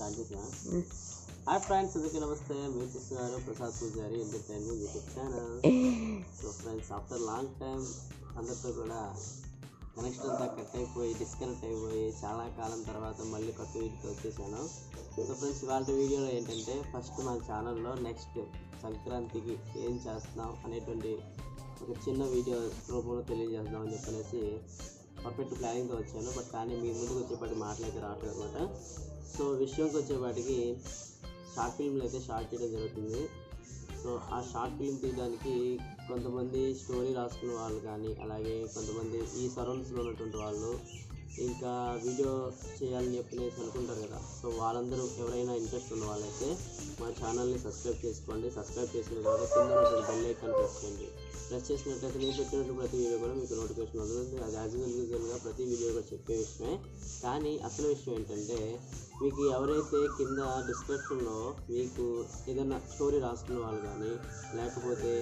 Start చేసా hi friends అందరికీ నమస్తే మీరు చూస్తున్నారు Prasad Pujari entertainment YouTube channel so friends after long time అందరితో కూడా కనెక్షన్ అంతా కట్ అయిపోయి డిస్కనెక్ట్ అయిపోయి చాలా కాలం తర్వాత మళ్ళీ కొత్త వీడియోతో వచ్చేసాను. సో ఫ్రెండ్స్ ఇవాళ వీడియోలో ఏంటంటే ఫస్ట్ మన ఛానల్లో నెక్స్ట్ సంక్రాంతికి ఏం చేస్తున్నాం అనేటువంటి ఒక చిన్న వీడియో రూపంలో తెలియజేద్దామని చెప్పనేసి పర్ఫెక్ట్ ప్లానింగ్తో వచ్చాను. బట్ కానీ మీ ముందుకు వచ్చేపాటి మాటలైతే రావట్లేదు అనమాట సో విషయంకి వచ్చేపాటికి షార్ట్ ఫిల్మ్లు అయితే షార్ట్ చేయడం జరుగుతుంది. సో ఆ షార్ట్ ఫిల్మ్ తీయడానికి కొంతమంది స్టోరీ రాసుకున్న వాళ్ళు కానీ అలాగే కొంతమంది ఈ సరౌండ్స్లో ఉన్నటువంటి వాళ్ళు ఇంకా వీడియో చేయాలని చెప్పినేసి అనుకుంటారు కదా. సో వాళ్ళందరూ ఎవరైనా ఇంట్రెస్ట్ ఉన్న వాళ్ళైతే మా ఛానల్ని సబ్స్క్రైబ్ చేసుకోండి. సబ్స్క్రైబ్ చేసిన తర్వాత కింద బెల్ ఐకాన్ ప్రెస్ చేయండి. ప్రెస్ చేసినట్లయితే నేను పెట్టినట్టు ప్రతి వీడియో కూడా మీకు నోటిఫికేషన్ వస్తుంది. అది యాజ్ యూజువల్గా ప్రతి వీడియో కూడా చెప్పే విషయమే. కానీ అసలు విషయం ఏంటంటే మీకు ఎవరైతే కింద డిస్క్రిప్షన్లో మీకు ఏదైనా స్టోరీ రాసుకున్న వాళ్ళు కానీ లేకపోతే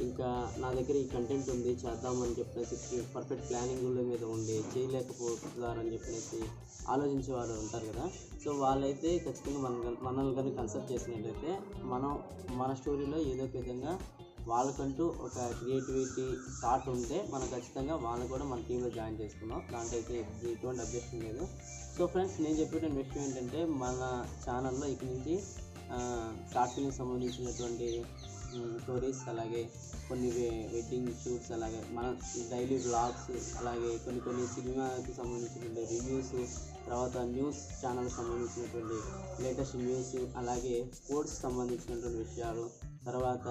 ఇంకా నా దగ్గర ఈ కంటెంట్ ఉంది చేద్దామని చెప్పేసి పర్ఫెక్ట్ ప్లానింగ్ మీద ఉండి చేయలేకపోతున్నారని చెప్పేసి ఆలోచించే వాళ్ళు ఉంటారు కదా. సో వాళ్ళైతే ఖచ్చితంగా మన మనల్ని కానీ కన్సల్ట్ చేసినట్లయితే మనం మన స్టోరీలో ఏదో ఒక విధంగా వాళ్ళకంటూ ఒక క్రియేటివిటీ థాట్ ఉంటే మనం ఖచ్చితంగా వాళ్ళని కూడా మన టీంలో జాయిన్ చేసుకున్నాం దాంట్లో అయితే ఎటువంటి అబ్జెక్షన్ లేదు. సో ఫ్రెండ్స్ నేను చెప్పేటువంటి విషయం ఏంటంటే మన ఛానల్లో ఇక్కడి నుంచి షార్ట్ ఫిల్మ్కి సంబంధించినటువంటి స్టోరీస్ అలాగే కొన్ని వెడ్డింగ్ షూట్స్ అలాగే మన డైలీ బ్లాగ్స్ అలాగే కొన్ని కొన్ని సినిమాకి సంబంధించినటువంటి రివ్యూస్ తర్వాత న్యూస్ ఛానల్కి సంబంధించినటువంటి లేటెస్ట్ న్యూస్ అలాగే స్పోర్ట్స్ సంబంధించినటువంటి విషయాలు తర్వాత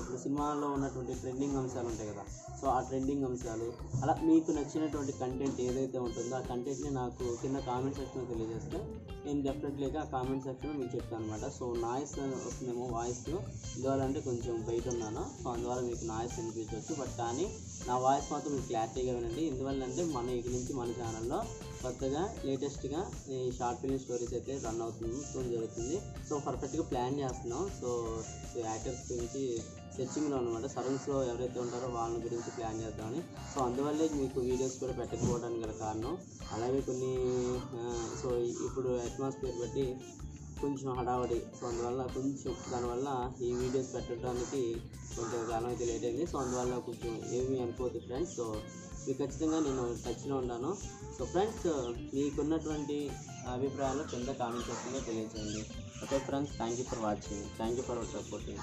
ఇప్పుడు సినిమాలో ఉన్నటువంటి ట్రెండింగ్ అంశాలు ఉంటాయి కదా. సో ఆ ట్రెండింగ్ అంశాలు అలా మీకు నచ్చినటువంటి కంటెంట్ ఏదైతే ఉంటుందో ఆ కంటెంట్ని నాకు కింద కామెంట్ సెక్షన్లో తెలియజేస్తే నేను డెఫినెట్లీగా ఆ కామెంట్ సెక్షన్లో మీకు చెప్తాను అనమాట సో నాయిస్ వస్తుందేమో వాయిస్లో ఎందువల్లంటే కొంచెం బయట ఉన్నాను. సో అందువల్ల మీకు నాయిస్ వినిపించవచ్చు. బట్ కానీ నా వాయిస్ మాత్రం మీకు క్లారిటీగా వినండి. ఎందువల్ల అంటే మన ఇక నుంచి మన ఛానల్లో కొత్తగా లేటెస్ట్గా ఈ షార్ట్ ఫిల్మ్ స్టోరీస్ అయితే రన్ అవుతుంది సో జరుగుతుంది. సో పర్ఫెక్ట్గా ప్లాన్ చేస్తున్నాం. సో యాక్టర్స్ గురించి సెర్చింగ్లో అనమాట సరౌండ్స్లో ఎవరైతే ఉంటారో వాళ్ళ గురించి ప్లాన్ చేద్దామని. సో అందువల్లే మీకు వీడియోస్ కూడా పెట్టకపోవడానికి గల కారణం. అలాగే కొన్ని సో ఇప్పుడు అట్మాస్ఫియర్ బట్టి కొంచెం హడావడి. సో అందువల్ల కొంచెం దానివల్ల ఈ వీడియోస్ పెట్టడానికి కొంచెం కాలం అయితే లేట్ అయింది. సో అందువల్ల కొంచెం ఏమీ అనుకోవద్దు ఫ్రెండ్స్ సో మీకు ఖచ్చితంగా నేను టచ్లో ఉన్నాను. సో ఫ్రెండ్స్ మీకున్నటువంటి అభిప్రాయాలు కింద కామెంట్ చేస్తుందో తెలియజేయండి okay friends thank you for watching thank you for supporting